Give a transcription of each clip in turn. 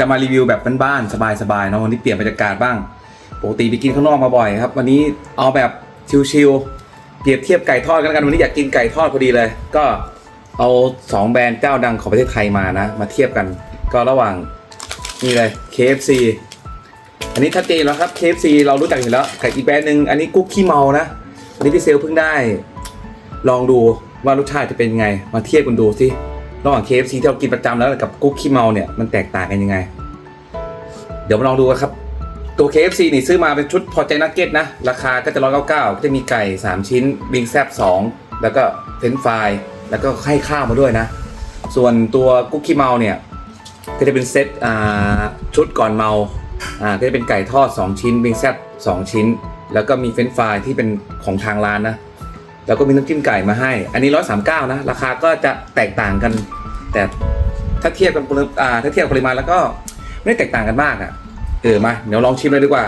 จะมารีวิวแบบบ้านๆสบายๆเนาะวันนี้เปลี่ยนบรรยากาศบ้างปกติไปกินข้างนอกมาบ่อยครับวันนี้เอาแบบชิลๆเปรียบเทียบไก่ทอดกันวกันวันนี้อยากกินไก่ทอดพอดีเลย ก็เอาสองแบรนด์เจ้าดังของประเทศไทยมานะ มาเทียบกัน ก็ระหว่างนี่เลย KFC อันนี้ชัดเจนแล้วครับ KFC เรารู้จักอยู่แล้วไก่อีกแบรนด์หนึ่งอันนี้กุ๊กขี้เมานะอันนี้พี่เซลเพิ่งได้ ลองดูว่ารสชาติจะเป็นไง มาเทียบกันดูสิ ระหว่าง KFC ที่เรากินประจำแล้วกับกุ๊กขี้เมาเนี่ยมันแตกต่างกันยังไง เดี๋ยวมาลองดูกันครับ ตัว KFC นี่ซื้อมาเป็นชุดพอใจนักเก็ตนะ ราคาก็จะร้อยเก้าเก้าก็จะมีไก่ 3 ชิ้นบิงแซบ2 แล้วก็เฟรนช์ฟรายแล้วก็ให้ข้าวมาด้วยนะ ส่วนตัวกุ๊กขี้เมาเนี่ยก็จะเป็นเซตอ่าชุดก่อนเมาอ่าก็จะเป็นไก่ทอด 2 ชิ้นบิงแซบ2 ชิ้น แล้วก็มีเฟรนช์ฟรายที่เป็นของทางร้านนะ แล้วก็มีน้ำจิ้มไก่มาให้ อันนี้139นะ ราคาก็จะแตกต่างกัน แต่ถ้าเทียบกันปริอ่าถ้าเทียบปริมาณแล้วก็ไม่ได้แตกต่างกันมากอะ เออมาเดี๋ยวลองชิมเลยดีกว่า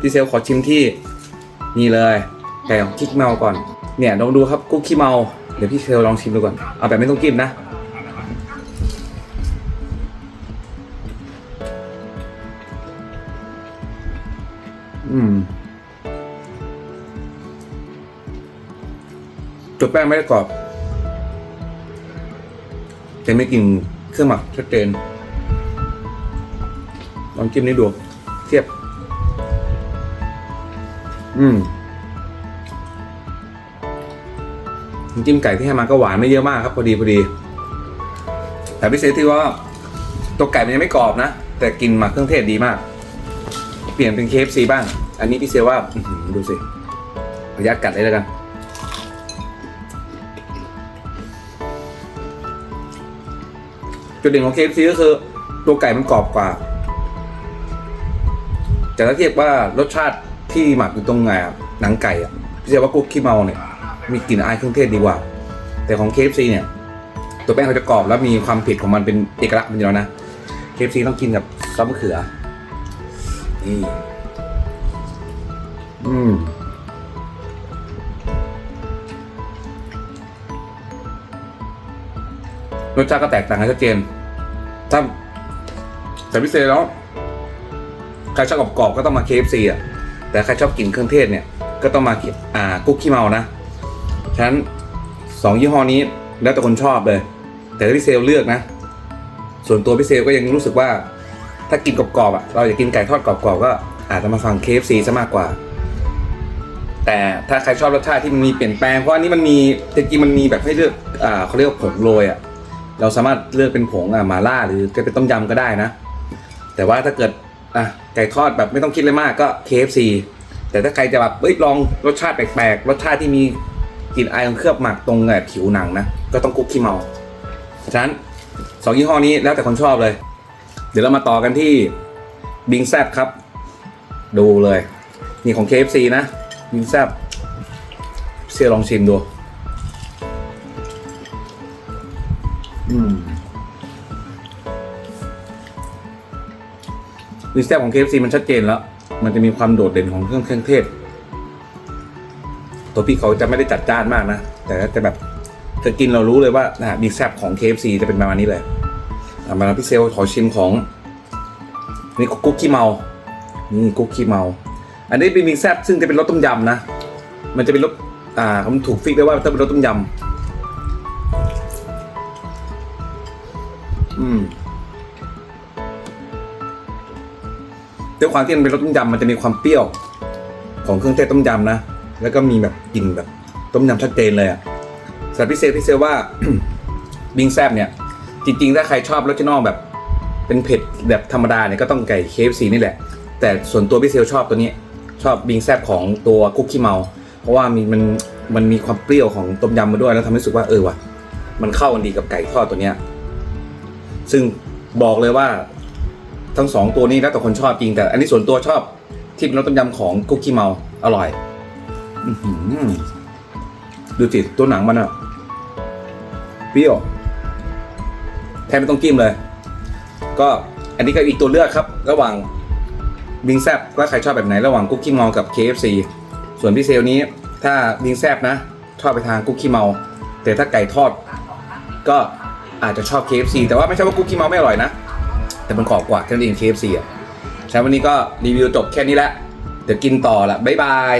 พี่เซลขอชิมที่นี่เลยไก่ของกิ๊กเมาก่อน เนี่ยลองดูครับกุ๊กขี้เมา เดี๋ยวพี่เซลลองชิมดูก่อน เอาแบบไม่ต้องจิ้มนะ อืม ตัวแป้งไม่ได้กรอบ แต่ไม่กลินเครื่องหมักชัดเจนลองจิ้มนี้ดู เทียบ อืมจิ้มไก่ที่ให้มาก็หวานไม่เยอะมากครับ พอดีพอดี แต่พิเศษที่ว่า ตัวไก่มันยังไม่กรอบนะ แต่กินหมักเครื่องเทศดีมาก เปลี่ยนเป็น KFC บ้าง อันนี้พี่เซลว่าดูสิขออนุญาตกัดเลยแล้วกัน จุดเด่นของ KFC ก็คือตัวไก่มันกรอบกว่า แต่ถ้าเทียบว่ารสชาติที่หมักอยู่ตรงไงหนังไก่อะพี่เชว่ากุ๊กขี้เมาเนี่ย มีกลิ่นอายเครื่องเทศดีกว่า แต่ของ KFC เนี่ย ตัวแป้งเขาจะกรอบแล้วมีความเผ็ดของมันเป็นเอกลักษณ์มันอยู่แล้วนะ KFC ต้องกินกับซอสมะเขือนี่อืม รสชาติก็แตกต่างกันชัดเจน ถ้าแต่พิเศษแล้วใครชอบกรอบๆก็ต้องมา KFC อะ แต่ใครชอบกินเครื่องเทศเนี่ย ก็ต้องมาอ่ากุ๊กขี้เมานะฉะนั้นสองยี่ห้อนี้แล้วแต่คนชอบเลย แต่พี่เซลเลือกนะ ส่วนตัวพี่เซลก็ยังรู้สึกว่า ถ้ากินกรอบๆอะ เราอยากกินไก่ทอดกรอบๆก็อาจจะมาฟัง KFC ซะมากกว่า แต่ถ้าใครชอบรสชาติที่มันมีเปลี่ยนแปลง เพราะอันนี้มันมีจริงๆมันมีแบบให้เลือกอ่าเขาเรียกว่าผงโรยอะ เราสามารถเลือกเป็นผงอะมาล่าหรือจะเป็นต้มยำก็ได้นะ แต่ว่าถ้าเกิดอะไก่ทอดแบบไม่ต้องคิดเลยมากก็ KFC แต่ถ้าใครจะแบบเอ้ยลองรสชาติแปลกๆ รสชาติที่มีกลิ่นอายของเคลือบหมักตรงแบบผิวหนังนะ ก็ต้องกุ๊กขี้เมา ฉะนั้นสองยี่ห้อนี้แล้วแต่คนชอบเลย เดี๋ยวเรามาต่อกันที่บิงแซบครับ ดูเลย นี่ของ KFC นะบิงแซบเซียลองชิมดู อืมวิงแซบของ KFC มันชัดเจนแล้ว มันจะมีความโดดเด่นของเครื่องเครื่องเทศ ตัวพี่เขาจะไม่ได้จัดจ้านมากนะ แต่จะแบบจะกินเรารู้เลยว่านะบิงแซบของ KFC จะเป็นประมาณนี้เลยอะมาพี่เซลขอชิมของ นี่กุ๊กขี้เมา นี่กุ๊กขี้เมา อันนี้เป็นบิงแซบซึ่งจะเป็นรสต้มยำนะ มันจะเป็นรสอ่าผมถูกฟิกไว้ว่าต้องเป็นรสต้มยำ ด้วยความที่มันเป็นรสต้มยำมันจะมีความเปรี้ยว ของเครื่องเทศต้มยำนะ แล้วก็มีแบบกลิ่นแบบต้มยำชัดเจนเลยอะสำหรับพิเศษพิเศษว่าบิงแซบเนี่ย จริง ๆ ถ้าใครชอบรสชนอลแบบเป็นเผ็ดแบบธรรมดาเนี่ยก็ต้องไก่ KFC นี่แหละ แต่ส่วนตัวพี่เซลชอบตัวนี้ ชอบบิงแซบของตัวคุกกี้เมา เพราะว่ามีมันมันมีความเปรี้ยวของต้มยำมาด้วยแล้วทำให้รู้สึกว่าเออว่ะมันเข้ากันดีกับไก่ทอดตัวเนี้ยซึ่งบอกเลยว่า ทั้งสองตัวนี้แล้วแต่คนชอบจริงแต่ อันนี้ส่วนตัวชอบที่เป็นรสต้มยำของคุกกี้เมาอร่อยอดูสิตัวหนังมันอะเปรี้ยวแทบไม่ต้องจิ้มเลย ก็อันนี้ก็อีกตัวเลือกครับ ระหว่างบิงแซบว่าใครชอบแบบไหนระหว่างคุกกี้เมากับ KFC ส่วนพี่เซลนี้ ถ้าบิงแซบนะชอบไปทางคุกกี้เมา แต่ถ้าไก่ทอด ก็อาจจะชอบ KFC แต่ว่าไม่ใช่ว่าคุกกี้เมาไม่อร่อยนะ แต่มันกรอบกว่าแค่นั้นเอง KFC อะใช่วันนี้ก็รีวิวจบแค่นี้แหละเดี๋ยวกินต่อละบ๊ายบาย